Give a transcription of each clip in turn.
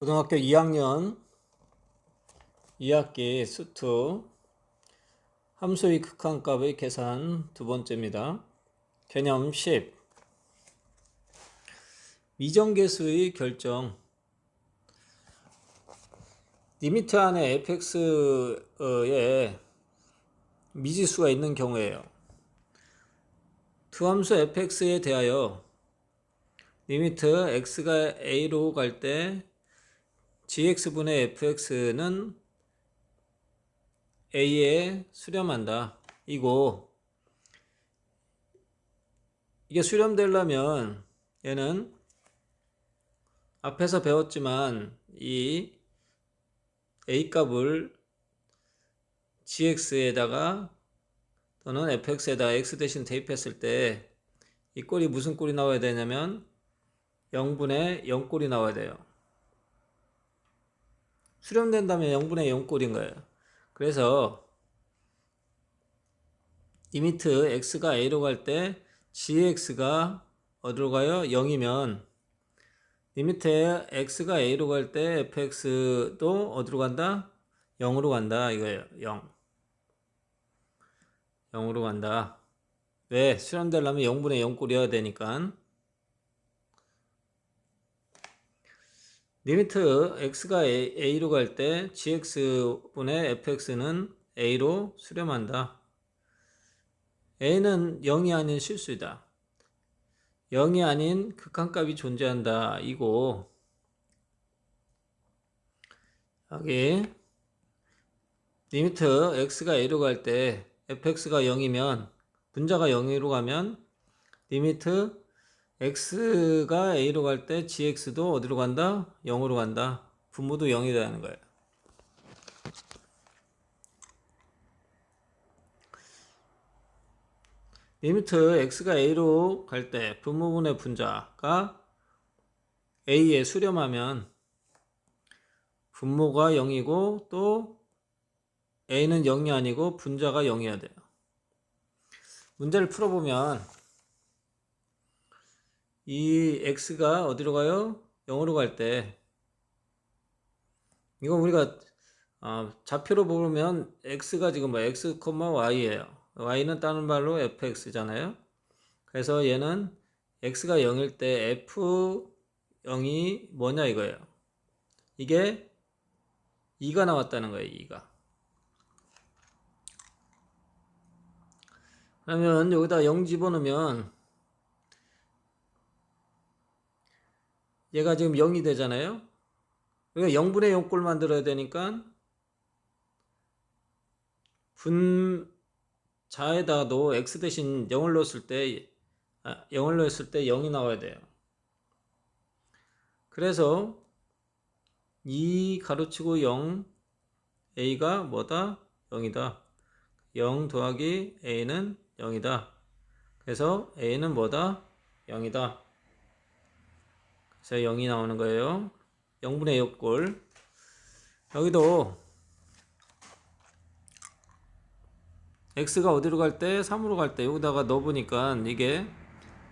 고등학교 2학년 2학기 수투 함수의 극한값의 계산 두 번째입니다. 개념 10 미정계수의 결정 리미트 안에 fx에 미지수가 있는 경우에요. 두 함수 fx에 대하여 리미트 x가 a로 갈 때 gx분의 fx는 a에 수렴한다. 이고 이게 수렴되려면 얘는 앞에서 배웠지만 이 a 값을 gx에다가 또는 fx에다가 x 대신 대입했을 때 이 꼴이 무슨 꼴이 나와야 되냐면 0분의 0꼴이 나와야 돼요. 수렴된다면 0분의 0꼴인 거예요. 그래서 리미트 x가 a로 갈 때 gx가 어디로 가요? 0이면 리미트 x가 a로 갈 때 fx도 어디로 간다? 0으로 간다 이거예요. 0. 0으로 간다. 왜? 수렴되려면 0분의 0꼴이어야 되니까 리미트 x가 a, 로 갈 때 gx분의 fx는 a로 수렴한다. a는 0이 아닌 실수이다. 0이 아닌 극한값이 존재한다. 이고 여기 리미트 x가 a로 갈 때 fx가 0이면 분자가 0으로 가면 리미트 x가 a로 갈 때 gx도 어디로 간다? 0으로 간다. 분모도 0이 되는 거예요. 리미트 x가 a로 갈 때 분모분의 분자가 a에 수렴하면 분모가 0이고 또 a는 0이 아니고 분자가 0이어야 돼요. 문제를 풀어보면 이 x가 어디로 가요? 0으로 갈 때 이거 우리가 어, 좌표로 보면 x가 지금 뭐 x, y예요. y는 다른 말로 fx잖아요. 그래서 얘는 x가 0일 때 f0이 뭐냐 이거예요. 이게 2가 나왔다는 거예요. 2가. 그러면 여기다 0 집어넣으면 얘가 지금 0이 되잖아요. 그러니까 0분의 0꼴 만들어야 되니까 분자에다도 x 대신 0을 넣었을 때 아, 0을 넣었을 때 0이 나와야 돼요. 그래서 2 가로치고 0 a가 뭐다? 0이다. 0 더하기 a는 0이다. 그래서 a는 뭐다? 0이다. 그래서 0이 나오는 거예요. 0분의 6골. 여기도 x가 어디로 갈 때? 3으로 갈 때 여기다가 넣어보니까 이게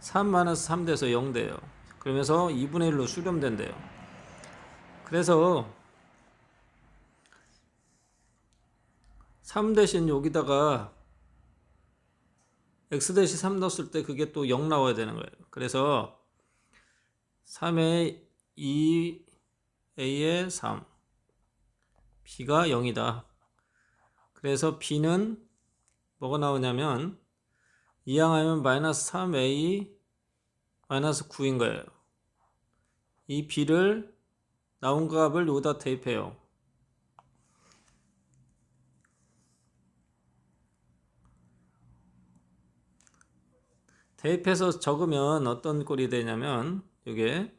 3-3 돼서 0 돼요. 그러면서 2분의 1로 수렴된대요. 그래서 3 대신 여기다가 x 대신 3 넣었을 때 그게 또 0 나와야 되는 거예요. 그래서 3에 2, A에 3. B가 0이다. 그래서 B는 뭐가 나오냐면 이항하면 마이너스 3A 마이너스 9인 거예요. 이 B를 나온 값을 여기다 대입해요. 대입해서 적으면 어떤 꼴이 되냐면 이게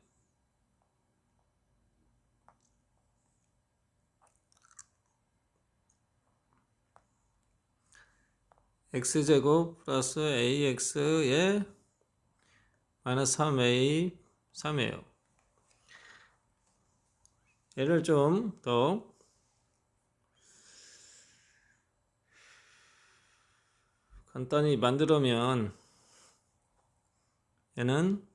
x제곱 플러스 ax의 마이너스 3a 3이에요. 얘를 좀 더 간단히 만들면 얘는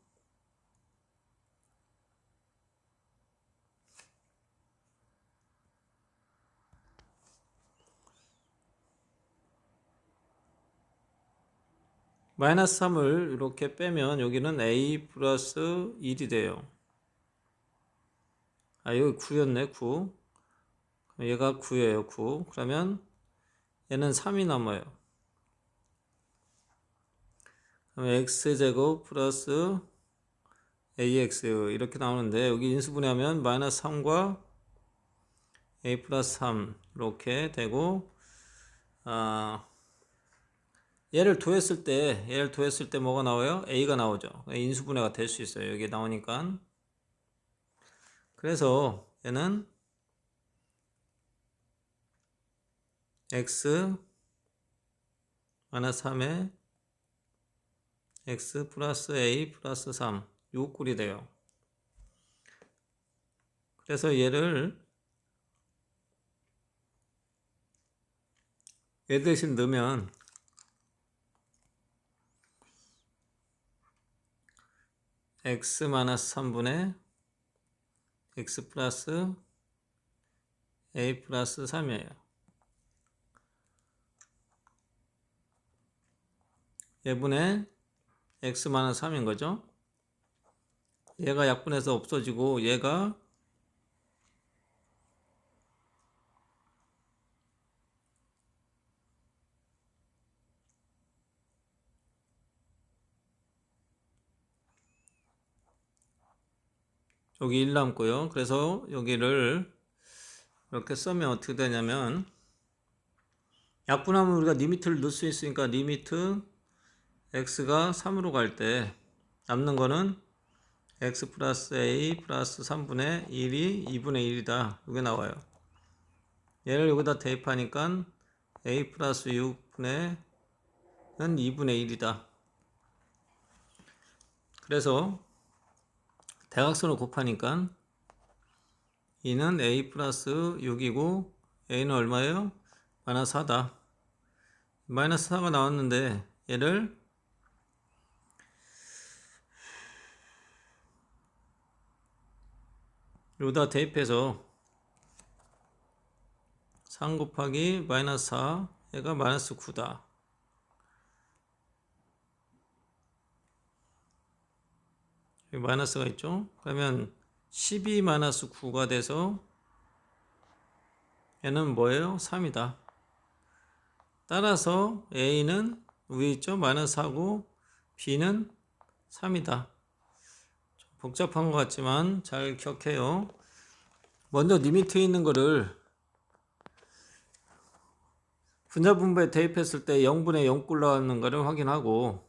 마이너스 3을 이렇게 빼면 여기는 a 플러스 1이 돼요. 아, 여기 9였네, 9. 그럼 얘가 9예요, 9. 그러면 얘는 3이 남아요. 그럼 x제곱 플러스 ax 이렇게 나오는데 여기 인수분해하면 마이너스 3과 a 플러스 3 이렇게 되고 아 얘를 도했을 때 얘를 도했을 때 뭐가 나와요? a가 나오죠. 인수분해가 될 수 있어요. 여기 나오니까 그래서 얘는 x 마이너스 3에 x 플러스 a 플러스 3 요 꼴이 돼요. 그래서 얘를 얘 대신 넣으면 x 마이너스 3분의 x 플러스 a 플러스 3이에요. 얘분의 x 마이너스 3인 거죠. 얘가 약분해서 없어지고 얘가 여기 1 남고요. 그래서 여기를 이렇게 쓰면 어떻게 되냐면 약분하면 우리가 리미트를 넣을 수 있으니까 리미트 x가 3으로 갈 때 남는 거는 x 플러스 a 플러스 3분의 1이 2분의 1이다. 이게 나와요. 얘를 여기다 대입하니까 a 플러스 6분의 는 2분의 1이다. 그래서 대각선을 곱하니까 2는 a 플러스 6이고 a는 얼마예요? 마이너스 4다. 마이너스 4가 나왔는데 얘를 여기다 대입해서 3 곱하기 마이너스 4 얘가 마이너스 9다. 여기 마이너스가 있죠? 그러면 12 마이너스 9가 돼서 얘는 뭐예요? 3이다. 따라서 A는 위에 있죠? 마이너스 4고 B는 3이다. 복잡한 것 같지만 잘 기억해요. 먼저 리미트에 있는 거를 분자분모에 대입했을 때 0분의 0꼴 나왔는 거를 확인하고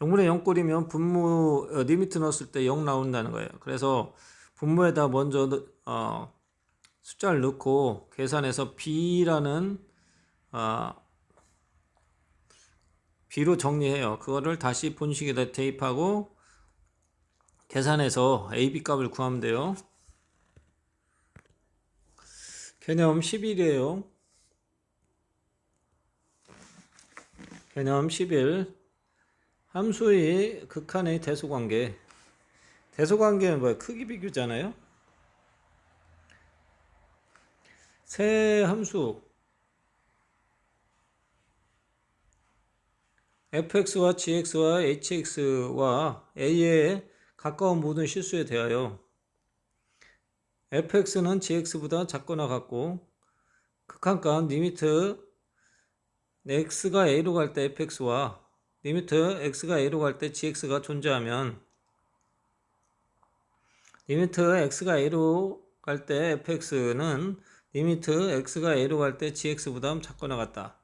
영분의 0꼴이면 분모 어, 리미트 넣었을 때 0 나온다는 거예요. 그래서 분모에다 먼저 어, 숫자를 넣고 계산해서 b라는 어, b로 정리해요. 그거를 다시 본식에다 대입하고 계산해서 ab 값을 구하면 돼요. 개념 11이에요. 개념 11 함수의 극한의 대소관계 대소관계는 뭐야? 크기 비교잖아요. 세 함수 fx와 gx와 hx와 a에 가까운 모든 실수에 대하여 fx는 gx보다 작거나 같고 극한값 리미트 x가 a로 갈 때 fx와 리미트 x가 a로 갈 때 gx가 존재하면 리미트 x가 a로 갈 때 fx는 리미트 x가 a로 갈 때 gx보다 작거나 같다.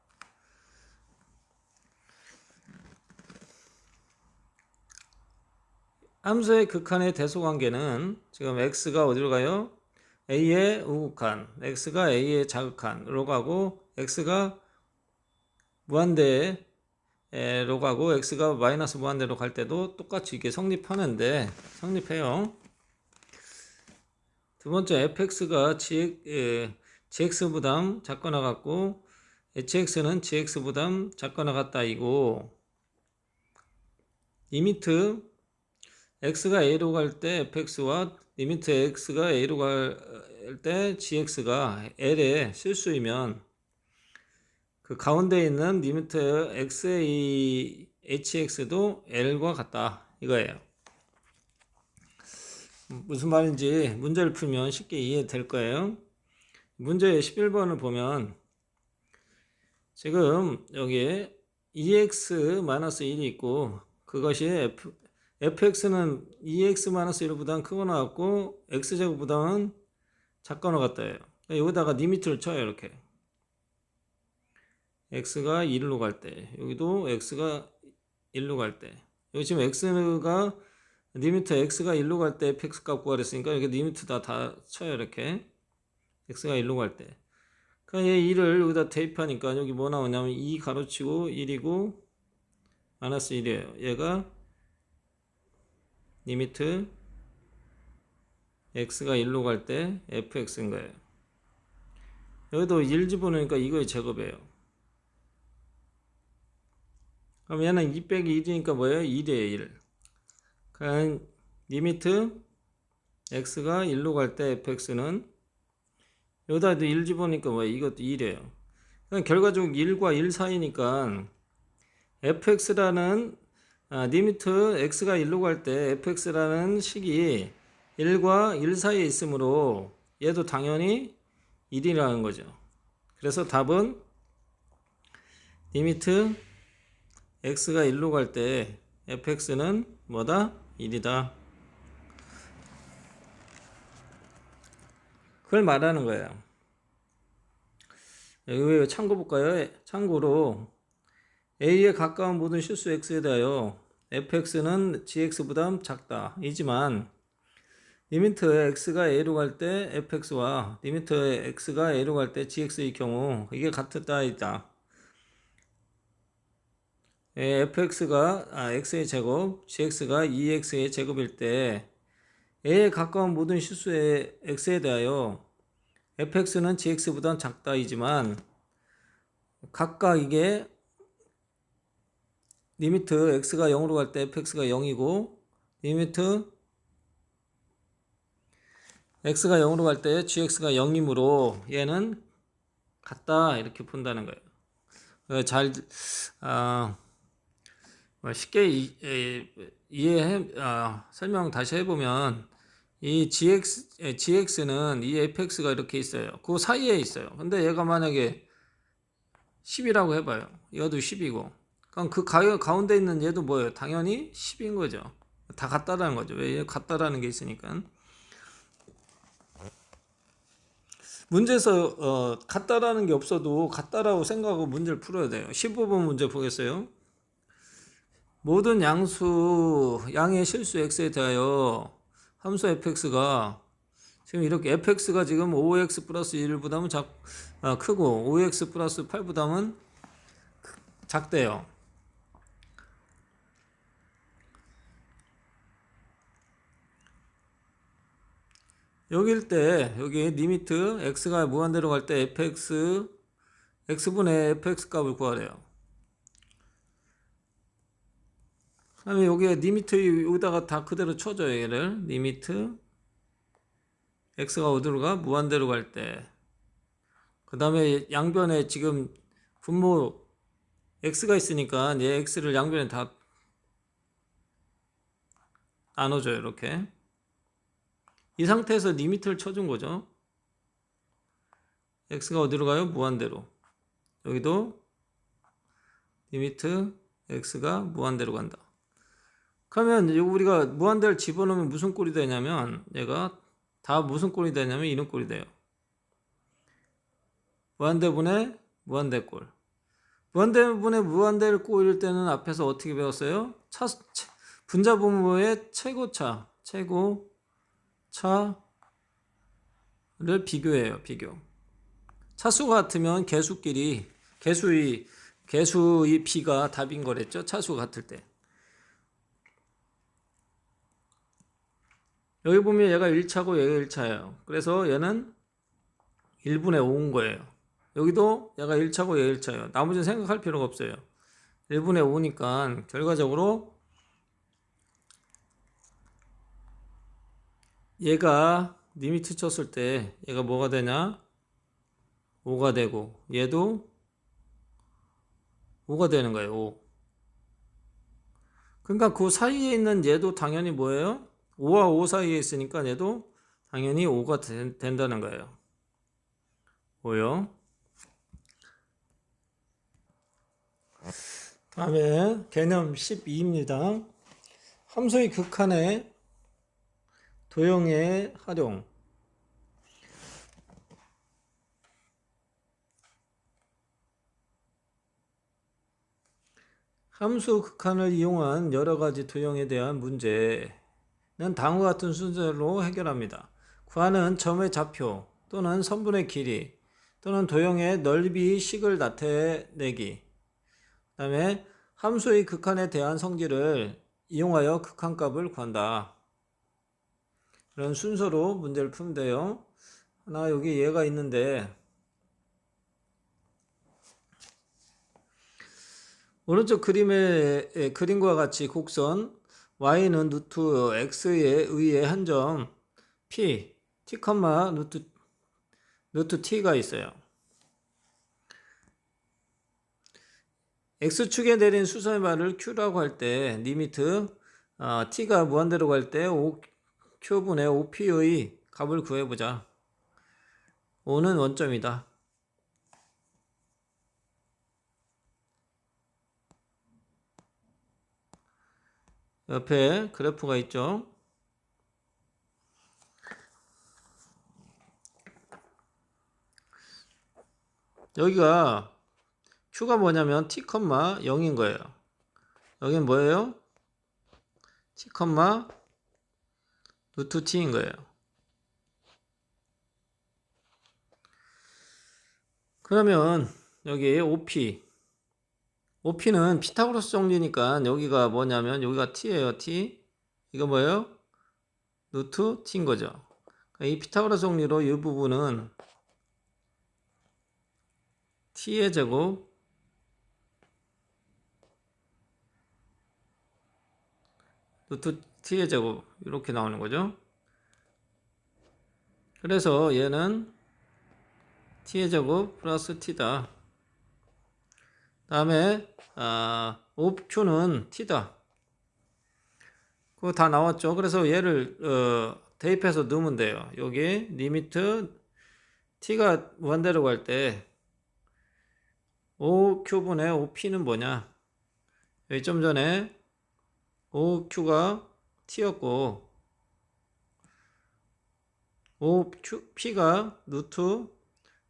함수의 극한의 대소관계는 지금 x가 어디로 가요? a의 우극한, x가 a의 자극한으로 가고 x가 무한대 로 가고 x가 마이너스 무한대로 갈 때도 똑같이 이게 성립하는데 성립해요. 두 번째 fx가 gx, 보다 작거나 같고 hx는 gx보다 작거나 같다 이고 리미트 x가 a로 갈 때 fx와 리미트 x가 a로 갈 때 gx가 l의 실수이면 그 가운데 있는 리미트 x의 hx도 l과 같다 이거예요. 무슨 말인지 문제를 풀면 쉽게 이해될 거예요. 문제 11번을 보면 지금 여기에 EX-1이 있고 그것이 F, fx는 EX-1보다는 크거 나왔고 x제곱보다는 작거 나갔다예요. 여기다가 리미트를 쳐요 이렇게. X가 1로 갈 때, 여기도 x가 1로 갈 때, 여기 지금 x가 리미트 x가 1로 갈 때 fx 값 구하랬으니까 이렇게 리미트 다, 다 쳐요 이렇게 x가 1로 갈 때. 그러니까 얘 2를 여기다 대입하니까 여기 뭐 나오냐면 2 가로치고 1이고 마이너스 1이에요. 얘가 리미트 x가 1로 갈 때 fx인 거예요. 여기도 1 집어넣으니까 이거의 제곱이에요. 그럼 얘는 2 빼기 1이니까 뭐예요? 1이에요, 1. 그럼 리미트 x가 1로 갈 때 fx는 여기다 1 집어넣으니까 뭐예요? 이것도 1이에요. 그럼 결과적으로 1과 1 사이니까 fx라는 아, 리미트 x가 1로 갈 때 fx라는 식이 1과 1 사이에 있으므로 얘도 당연히 1이라는 거죠. 그래서 답은 리미트 x가 1로 갈 때 fx는 뭐다? 1이다. 그걸 말하는 거예요. 여기 참고 볼까요? 참고로 a에 가까운 모든 실수 x에 대하여 fx는 gx보다 작다. 이지만 리미트 x가 a로 갈 때 fx와 리미트 x가 a로 갈 때 gx의 경우 이게 같다 있다. Fx가 아, x의 제곱, gx가 2x의 제곱일 때 a에 가까운 모든 실수의 x에 대하여 fx는 gx보다 작다이지만 각각 이게 리미트 x가 0으로 갈 때 fx가 0이고 리미트 x가 0으로 갈 때 gx가 0이므로 얘는 같다 이렇게 본다는 거예요. 잘 아, 뭐 쉽게 이, 해해 아, 설명 다시 해보면 이 gx gx는 이 fx가 이렇게 있어요. 그 사이에 있어요. 근데 얘가 만약에 10이라고 해봐요. 이것도 10이고. 그럼 그 가, 가운데 있는 얘도 뭐예요? 당연히 10인 거죠. 다 같다라는 거죠. 왜 같다라는 게 있으니까. 문제에서 어, 같다라는 게 없어도 같다라고 생각하고 문제를 풀어야 돼요. 15번 문제 보겠어요. 모든 양수 양의 실수 x에 대하여 함수 fx가 지금 이렇게 fx가 지금 5x 플러스 1보다는 작, 아, 크고 5x 플러스 8보다는 작대요. 여기일 때 여기 리미트 x가 무한대로 갈 때 fx x분의 fx 값을 구하래요. 그 다음에 여기에 리미트 여기다가 다 그대로 쳐줘요 얘를 리미트 x가 어디로 가? 무한대로 갈 때. 그 다음에 양변에 지금 분모 x가 있으니까 얘 x를 양변에 다 나눠줘요 이렇게. 이 상태에서 리미트를 쳐준 거죠. x가 어디로 가요? 무한대로. 여기도 리미트 x가 무한대로 간다. 그러면 우리가 무한대를 집어넣으면 무슨 꼴이 되냐면 얘가 다 무슨 꼴이 되냐면 이런 꼴이 돼요. 무한대분의 무한대꼴. 무한대분의 무한대를 꼬일 때는 앞에서 어떻게 배웠어요? 차, 분자 분모의 최고차, 최고 차를 비교해요. 비교. 차수 같으면 개수끼리 개수의 개수의 비가 답인 거랬죠. 차수 같을 때. 여기 보면 얘가 1차고 얘가 1차예요. 그래서 얘는 1분의 5인 거예요. 여기도 얘가 1차고 얘가 1차예요. 나머지는 생각할 필요가 없어요. 1분의 5니까 결과적으로 얘가 리미트 쳤을 때 얘가 뭐가 되냐? 5가 되고 얘도 5가 되는 거예요. 5. 그러니까 그 사이에 있는 얘도 당연히 뭐예요? 5와 5 사이에 있으니까 얘도 당연히 5가 된, 된다는 거예요. 5요. 다음에 개념 12입니다. 함수의 극한의 도형의 활용. 함수 극한을 이용한 여러 가지 도형에 대한 문제 는 다음과 같은 순서로 해결합니다. 구하는 점의 좌표 또는 선분의 길이 또는 도형의 넓이 식을 나타내기. 그 다음에 함수의 극한에 대한 성질을 이용하여 극한값을 구한다. 이런 순서로 문제를 돼요. 하나 여기 얘가 있는데 오른쪽 그림의 에, 그림과 같이 곡선 y는 루트 x에 의해 한점 p t, 루트 루트 t가 있어요. x축에 내린 수선의 말을 q라고 할 때 리미트 어, t가 무한대로 갈 때 5q분의 5p의 값을 구해보자. 5는 원점이다. 옆에 그래프가 있죠. 여기가 q가 뭐냐면 t, 0인 거예요. 여긴 뭐예요? t, 루트 t인 거예요. 그러면 여기 OP OP는 피타고라스 정리니까 여기가 뭐냐면 여기가 t예요 t 이거 뭐예요? 루트 t인 거죠. 그러니까 이 피타고라스 정리로 이 부분은 t의 제곱 루트 t의 제곱 이렇게 나오는 거죠. 그래서 얘는 t의 제곱 플러스 t다. 다음에 아, 5q는 t다. 그거 다 나왔죠. 그래서 얘를 어, 대입해서 넣으면 돼요. 여기 리미트 t가 무한대로 갈 때 5q분의 5p는 뭐냐? 여기 좀 전에 5q가 t였고 5p가 루트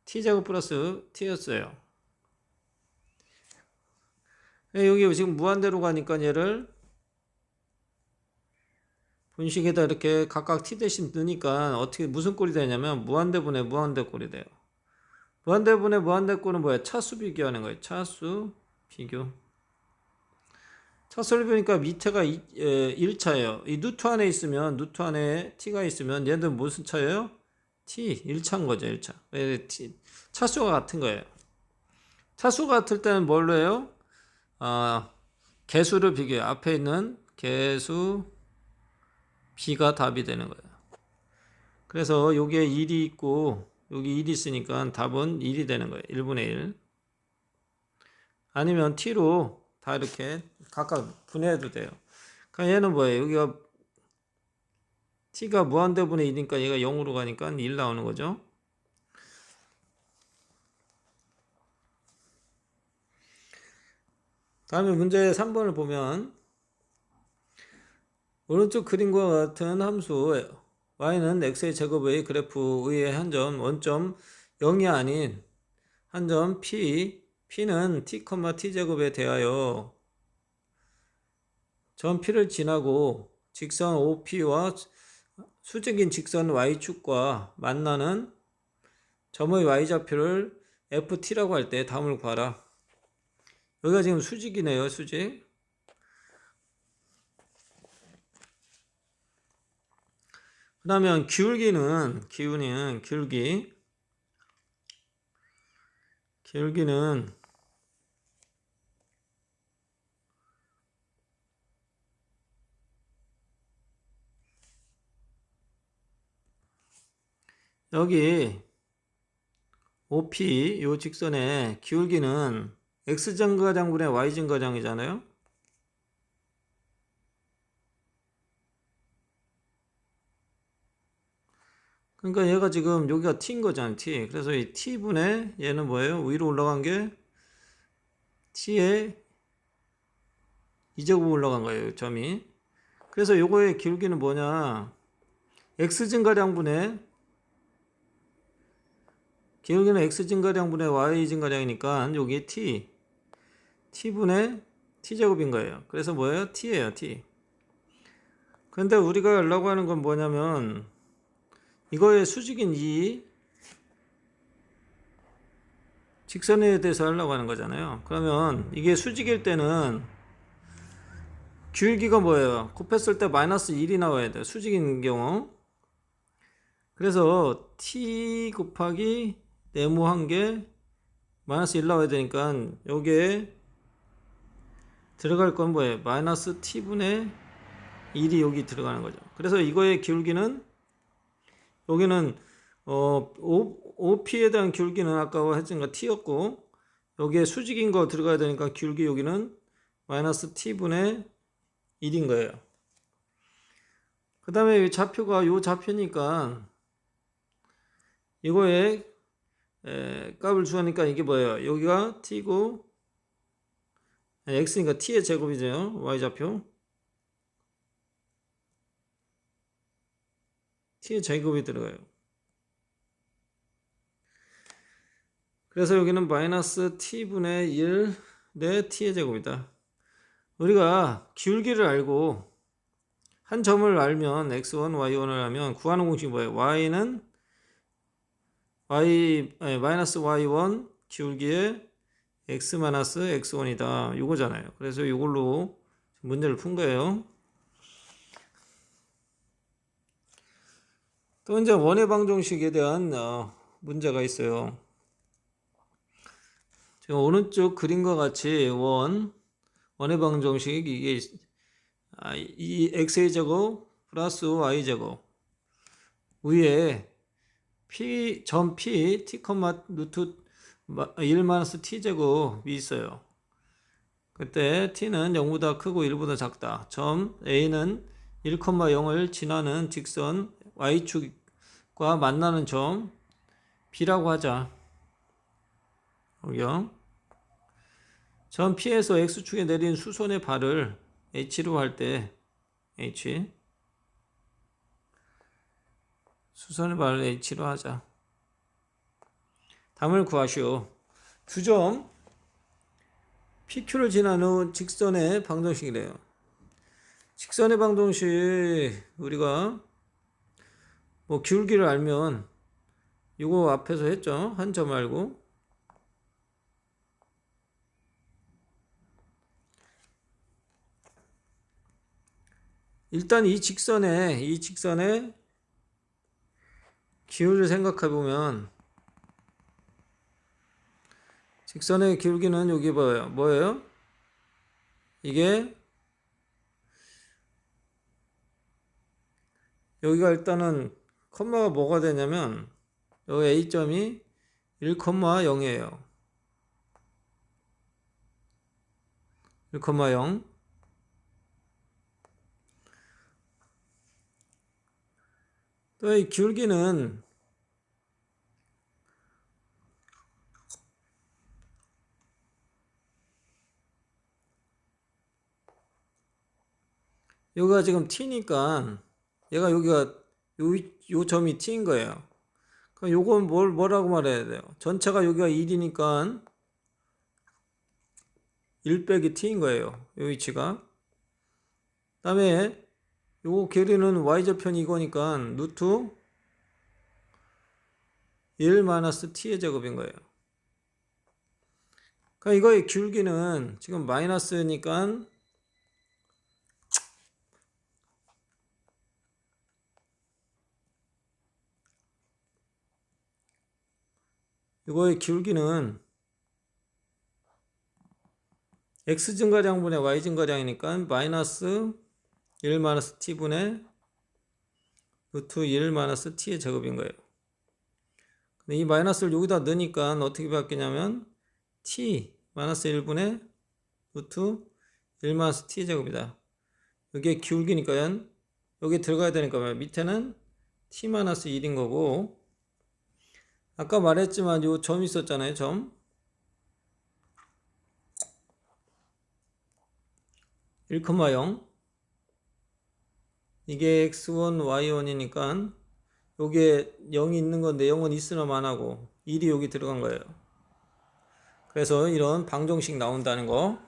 t제곱 플러스 t였어요. 예, 여기 지금 무한대로 가니까 얘를 분식에다 이렇게 각각 t 대신 넣으니까 어떻게 무슨 꼴이 되냐면 무한대분의 무한대 꼴이 돼요. 무한대분의 무한대 꼴은 뭐야? 차수 비교하는 거예요. 차수 비교. 차수를 보니까 밑에가 1차예요. 이 누트 안에 있으면 누트 안에 t가 있으면 얘들 무슨 차예요? t 1차인 거죠. 1차. 차수가 같은 거예요. 차수가 같을 때는 뭘로 해요? 아, 개수를 비교해. 앞에 있는 개수 b가 답이 되는 거예요. 그래서 여기에 1이 있고 여기 1이 있으니까 답은 1이 되는 거예요. 1분의 1. 아니면 t로 다 이렇게 각각 분해해도 돼요. 그러니까 얘는 뭐예요? 여기가 t가 무한대분의 1이니까 얘가 0으로 가니까 1 나오는 거죠. 다음에 문제 3번을 보면 오른쪽 그림과 같은 함수 y는 x의 제곱의 그래프의 한점 원점 0이 아닌 한 점 p p는 t, t 제곱에 대하여 점 p를 지나고 직선 OP와 수직인 직선 y축과 만나는 점의 y좌표를 ft라고 할 때 다음을 구하라. 여기가 지금 수직이네요, 수직. 그 다음에 기울기는, 기울기는, 기울기. 기울기는 여기 OP 요 직선의 기울기는 x 증가량분의 y 증가량이잖아요. 그러니까 얘가 지금 여기가 t인 거잖아, t. 그래서 이 t분의 얘는 뭐예요? 위로 올라간 게 t의 2제곱 올라간 거예요, 점이. 그래서 요거의 기울기는 뭐냐? x 증가량분의 기울기는 x 증가량분의 y 증가량이니까 여기 t t분의 t제곱인 거예요. 그래서 뭐예요? t예요, t. 근데 우리가 하려고 하는 건 뭐냐면 이거의 수직인 이 직선에 대해서 하려고 하는 거잖아요. 그러면 이게 수직일 때는 기울기가 뭐예요? 곱했을 때 마이너스 1이 나와야 돼요. 수직인 경우. 그래서 t 곱하기 네모한 게 마이너스 1 나와야 되니까 여기에 들어갈 건 뭐예요? 마이너스 t분의 1이 여기 들어가는 거죠. 그래서 이거의 기울기는 여기는 어, OP에 대한 기울기는 아까 했으니까 T였고 여기에 수직인 거 들어가야 되니까 기울기 여기는 마이너스 T분의 1인 거예요. 그 다음에 좌표가 요 좌표니까 이거에 에, 값을 주니까 이게 뭐예요? 여기가 T고 X니까 T의 제곱이죠. Y좌표. t의 제곱이 들어가요. 그래서 여기는 마이너스 t분의 1내 t의 제곱이다. 우리가 기울기를 알고 한 점을 알면 x1, y1을 하면 구하는 공식이 뭐예요? y는 y 아니, 마이너스 y1 기울기에 x 마이너스 x1이다. 이거잖아요. 그래서 이걸로 문제를 푼 거예요. 또 이제 원의 방정식에 대한 어, 문제가 있어요. 지금 오른쪽 그림과 같이 원 원의 방정식 이게 아, 이 x의 제곱 플러스 y 제곱 위에 p 점 p t 루트 1 마이너스 t 제곱이 있어요. 그때 t는 0보다 크고 1보다 작다. 점 a는 1,0을 지나는 직선 y축과 만나는 점 B라고 하자. 여기요. 점 P에서 X축에 내린 수선의 발을 H로 할 때 H 수선의 발을 H로 하자. 담을 구하시오. 두점 PQ를 지난 후 직선의 방정식이래요. 직선의 방정식 우리가 뭐 기울기를 알면 이거 앞에서 했죠. 한 점 알고. 일단 이 직선에 이 직선에 기울기를 생각해 보면 직선의 기울기는 여기 뭐예요? 뭐예요? 이게 여기가 일단은 컴마가 뭐가 되냐면 여기 A점이 1,0이에요. 1,0 또 이 기울기는 여기가 지금 t니까 얘가 여기가 요, 요 점이 t인 거예요. 그럼 요건 뭘, 뭐라고 말해야 돼요? 전체가 여기가 1이니까 1 빼기 t인 거예요. 요 위치가. 그 다음에 요 길이는 y좌편이 이거니까 루트 1 마이너스 t의 제곱인 거예요. 그러니까 이거의 기울기는 지금 마이너스니까 이거의 기울기는 x 증가량분의 y 증가량이니까 마이너스 1 마이너스 t분의 루트 1 마이너스 t의 제곱인 거예요. 근데 이 마이너스를 여기다 넣으니까 어떻게 바뀌냐면 t 마이너스 1분의 루트 1 마이너스 t 제곱이다. 여기에 기울기니까요. 여기 들어가야 되니까? 밑에는 t 마이너스 1인 거고 아까 말했지만 요 점 있었잖아요. 점. 1,0 이게 x1, y1이니까 여기에 0이 있는 건데 0은 있으면 안 하고 1이 여기 들어간 거예요. 그래서 이런 방정식 나온다는 거